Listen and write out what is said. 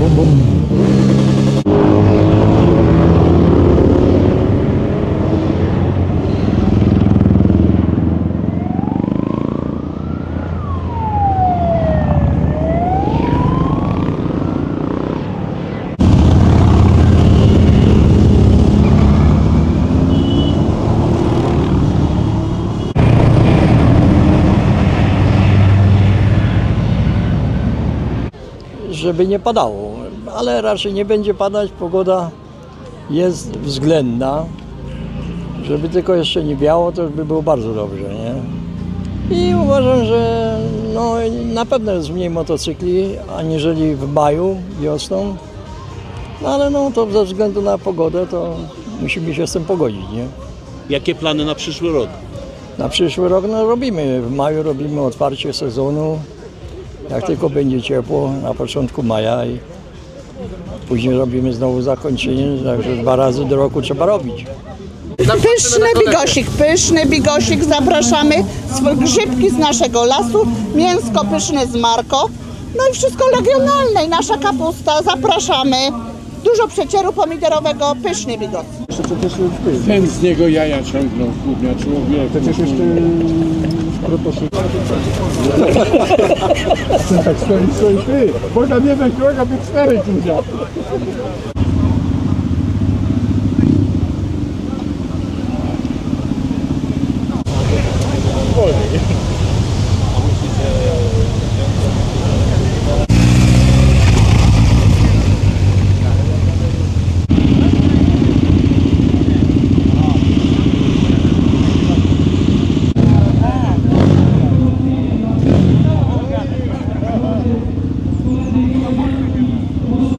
bum, bum. żeby nie padało ale raczej nie będzie padać, pogoda jest względna. Żeby tylko jeszcze nie biało, to by było bardzo dobrze, nie? I uważam, że no, na pewno jest mniej motocykli, aniżeli w maju, wiosną. No ale no, to ze względu na pogodę, to musimy się z tym pogodzić, nie? Jakie plany na przyszły rok? Na przyszły rok no, robimy, w maju robimy otwarcie sezonu, jak tylko będzie ciepło, na początku maja i później robimy znowu zakończenie, także dwa razy do roku trzeba robić. Pyszny bigosik, pyszny bigosik, zapraszamy. Grzybki z naszego lasu, mięsko pyszne z Marko. No i wszystko regionalne i nasza kapusta, zapraszamy. Dużo przecieru pomidorowego, pyszny bigos. Jeszcze przecież ty. Ten z niego jaja ciągnął, głównia człowiek. Przecież jeszcze no, no. protoszyk. tak stoi, stoi ty. Bo tam jeden kilogram, by cztery kudzia. Wolniej.